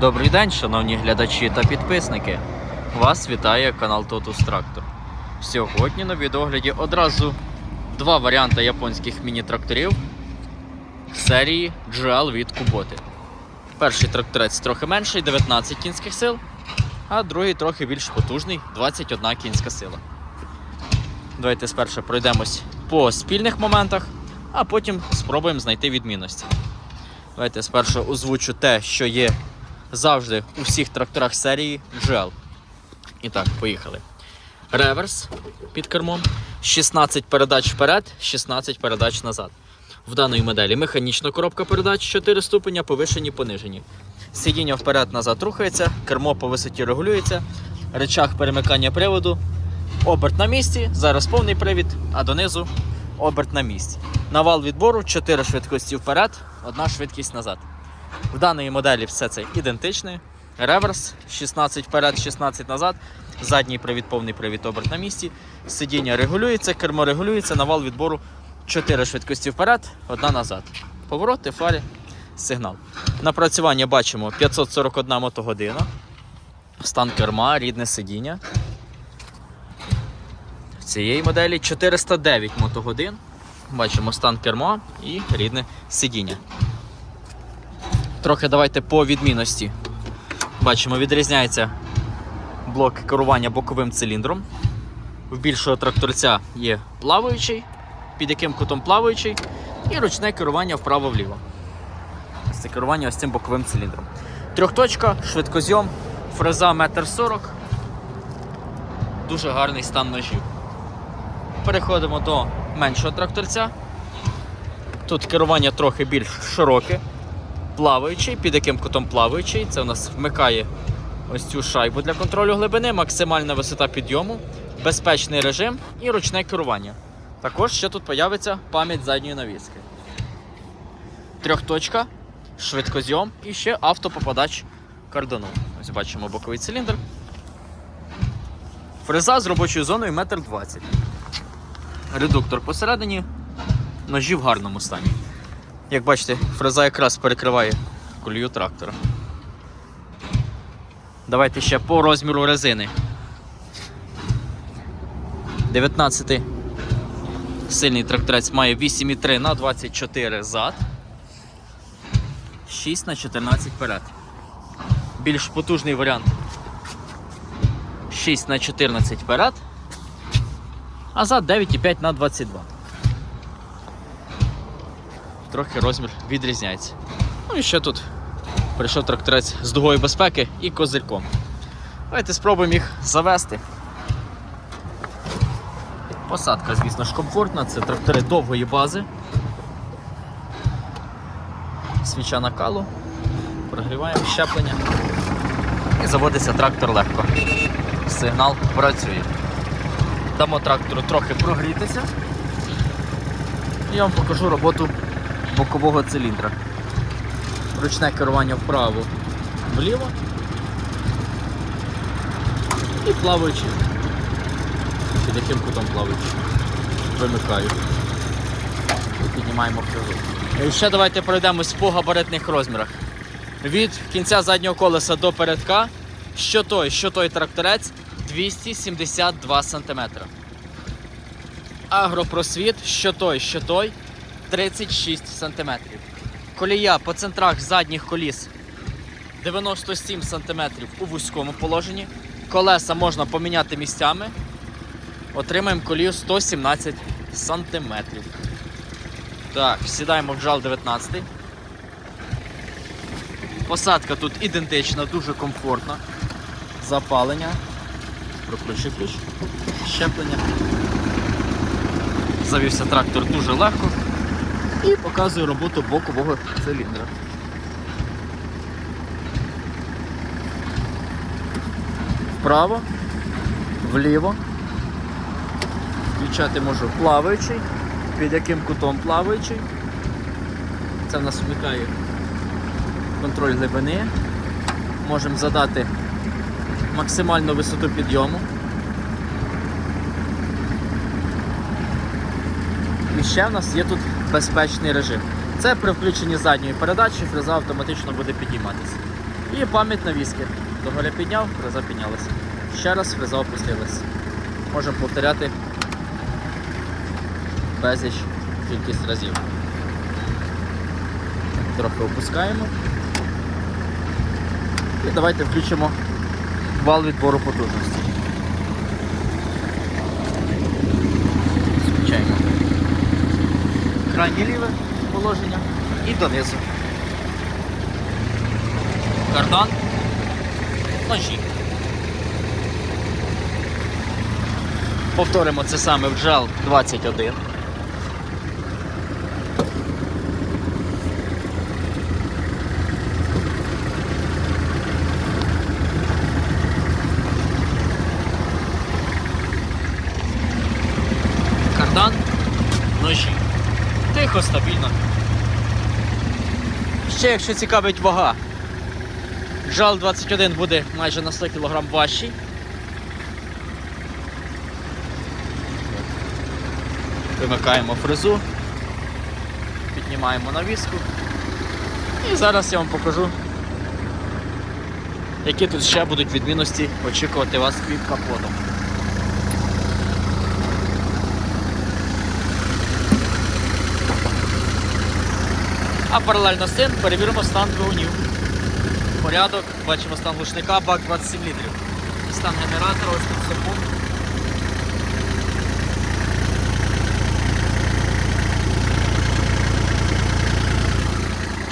Добрий день, шановні глядачі та підписники. Вас вітає канал Totus Tractor. Сьогодні на відогляді одразу два варіанти японських міні-тракторів серії GL від Kubota. Перший тракторець трохи менший, 19 кінських сил, а другий трохи більш потужний 21 кінська сила. Давайте спершу пройдемось по спільних моментах, а потім спробуємо знайти відмінності. Давайте спершу озвучу те, що є завжди у всіх тракторах серії GL. І так, поїхали. Реверс під кермом, 16 передач вперед, 16 передач назад. В даної моделі механічна коробка передач, 4 ступеня, повишені, понижені. Сидіння вперед-назад рухається, кермо по висоті регулюється, речах перемикання приводу, оберт на місці, зараз повний привід, а донизу оберт на місці. Навал відбору 4 швидкості вперед, одна швидкість назад. В даної моделі все це ідентичне. Реверс 16 вперед, 16 назад. Задній привід, повний привід, оберт на місці. Сидіння регулюється, кермо регулюється, навал відбору 4 швидкості вперед, одна назад. Повороти, фарі, сигнал. Напрацювання бачимо 541 мотогодина. Стан керма, рідне сидіння. В цієї моделі 409 мотогодин. Бачимо стан керма і рідне сидіння. Трохи давайте по відмінності. Бачимо, відрізняється блок керування боковим циліндром. В більшого тракторця є плаваючий, під яким кутом плаваючий, і ручне керування вправо-вліво. Це керування ось цим боковим циліндром. Трьохточка, швидкозйом, фреза 1,40 м. Дуже гарний стан ножів. Переходимо до меншого тракторця. Тут керування трохи більш широке плаваючий, під яким кутом плаваючий. Це у нас вмикає ось цю шайбу для контролю глибини, максимальна висота підйому, безпечний режим і ручне керування. Також ще тут появиться пам'ять задньої навіски. Трьохточка, швидкозйом і ще автопопадач кардану. Ось бачимо боковий циліндр. Фреза з робочою зоною 1,20 м. Редуктор посередині, ножі в гарному стані. Як бачите, фреза якраз перекриває колію трактора. Давайте ще по розміру резини. 19 сильний тракторець має 8,3 на 24 зад, 6 на 14 вперед. Більш потужний варіант 6 на 14 вперед, а зад 9,5 на 22 трохи розмір відрізняється. Ну і ще тут прийшов тракторець з дугою безпеки і козирком. Давайте спробуємо їх завести. Посадка, звісно ж, комфортна, це трактори довгої бази. Свіча накалу, прогріваємо щеплення і заводиться трактор легко. Сигнал працює. Дамо трактору трохи прогрітися. І я вам покажу роботу бокового циліндра. Ручне керування вправо, вліво і плаваючи. Під яким кутом плаваючи. Вимикаю. І піднімаємо фрезу. І ще давайте пройдемось по габаритних розмірах. Від кінця заднього колеса до передка, що той, що той тракторець 272 см. Агропросвіт, що той, що той 36 см. Колія по центрах задніх коліс 97 см у вузькому положенні. Колеса можна поміняти місцями. Отримаємо колію 117 см. Так, сідаємо в джал 19. Посадка тут ідентична, дуже комфортна. Запалення. Прокручу ключ. Щеплення. Завівся трактор дуже легко і показую роботу бокового циліндра. Вправо, вліво. Включати можу плаваючий, під яким кутом плаваючий. Це в нас вмикає контроль глибини. Можемо задати максимальну висоту підйому. Ще в нас є тут безпечний режим. Це при включенні задньої передачі фреза автоматично буде підійматися. І пам'ять навіски. Доголя підняв, фреза піднялася. Ще раз фреза опустилась. Можемо повторяти безліч кількість разів. Трохи опускаємо. І давайте включимо вал відбору потужності. Включаємо крайнє ліве положення і донизу. Кардан. Ножі. Повторимо це саме в джал 21. Кардан, ножі. Тихо, стабільно. Ще, якщо цікавить вага, жал 21 буде майже на 100 кг важчий. Вимикаємо фрезу, піднімаємо навіску. І зараз я вам покажу, які тут ще будуть відмінності очікувати вас під капотом. А паралельно з цим перевіримо стан двигунів. Порядок, бачимо стан глушника, бак 27 літрів. Стан генератора ось тут секунд.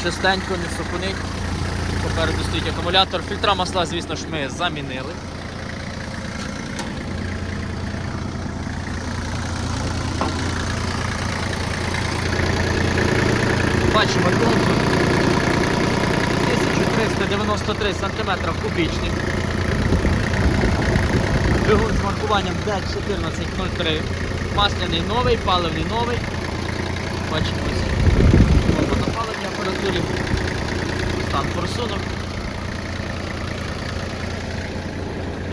Чистенько, не сухонить. Попереду стоїть акумулятор. Фільтра масла, звісно ж, ми замінили. Бачимо двигун 1393 см кубічний. Двигун з маркуванням D1403. Масляний новий, паливний новий. Бачимо ось кнопка на паливній апаратурі. Стан форсунок.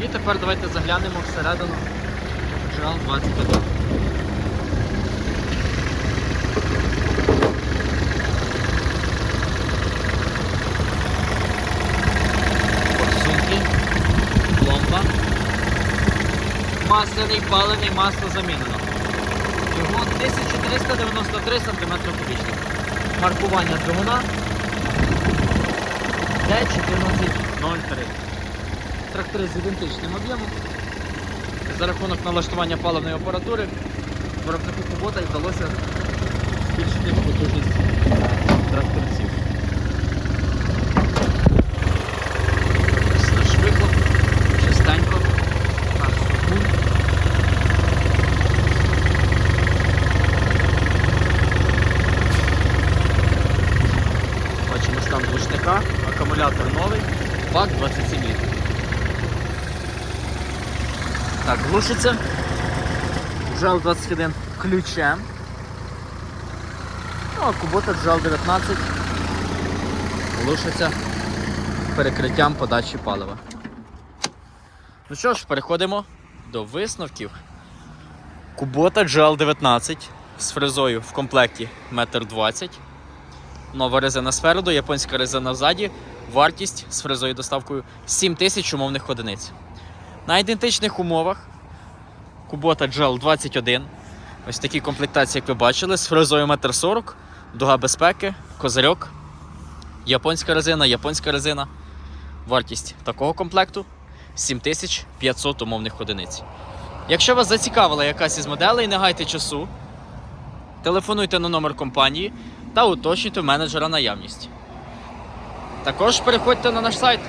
І тепер давайте заглянемо всередину джерел 21. Масляний палений масло замінено. Двигун 1393 см кубічних. Маркування двигуна D1403. Трактори з ідентичним об'ємом. За рахунок налаштування паливної апаратури виробнику Кубота вдалося збільшити потужність тракторців. Ось наш вихлоп, чистенько, наш сухун. Бачимо стан глушника, акумулятор новий, бак 27 літрів. Так, глушиться. Джал 21 ключем. Ну, а кубота Джал 19 глушиться перекриттям подачі палива. Ну що ж, переходимо до висновків. Кубота GL19 з фрезою в комплекті 1,20 м. Нова резина спереду, японська резина ззаді. Вартість з фрезою доставкою 7000 умовних одиниць. На ідентичних умовах Кубота GL21. Ось такі комплектації, як ви бачили, з фрезою 1,40 м, дуга безпеки, козирьок, японська резина, японська резина. Вартість такого комплекту 7500 умовних одиниць. Якщо вас зацікавила якась із моделей, не гайте часу, телефонуйте на номер компанії та уточнюйте менеджера наявність. Також переходьте на наш сайт,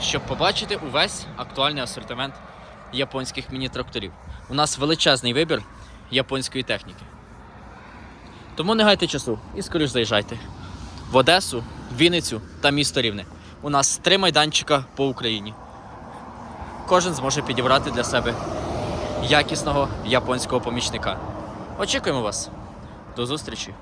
щоб побачити увесь актуальний асортимент японських міні-тракторів. У нас величезний вибір японської техніки. Тому не гайте часу і скоріш заїжджайте в Одесу, Вінницю та місто Рівне. У нас три майданчика по Україні. Кожен зможе підібрати для себе якісного японського помічника. Очікуємо вас. До зустрічі!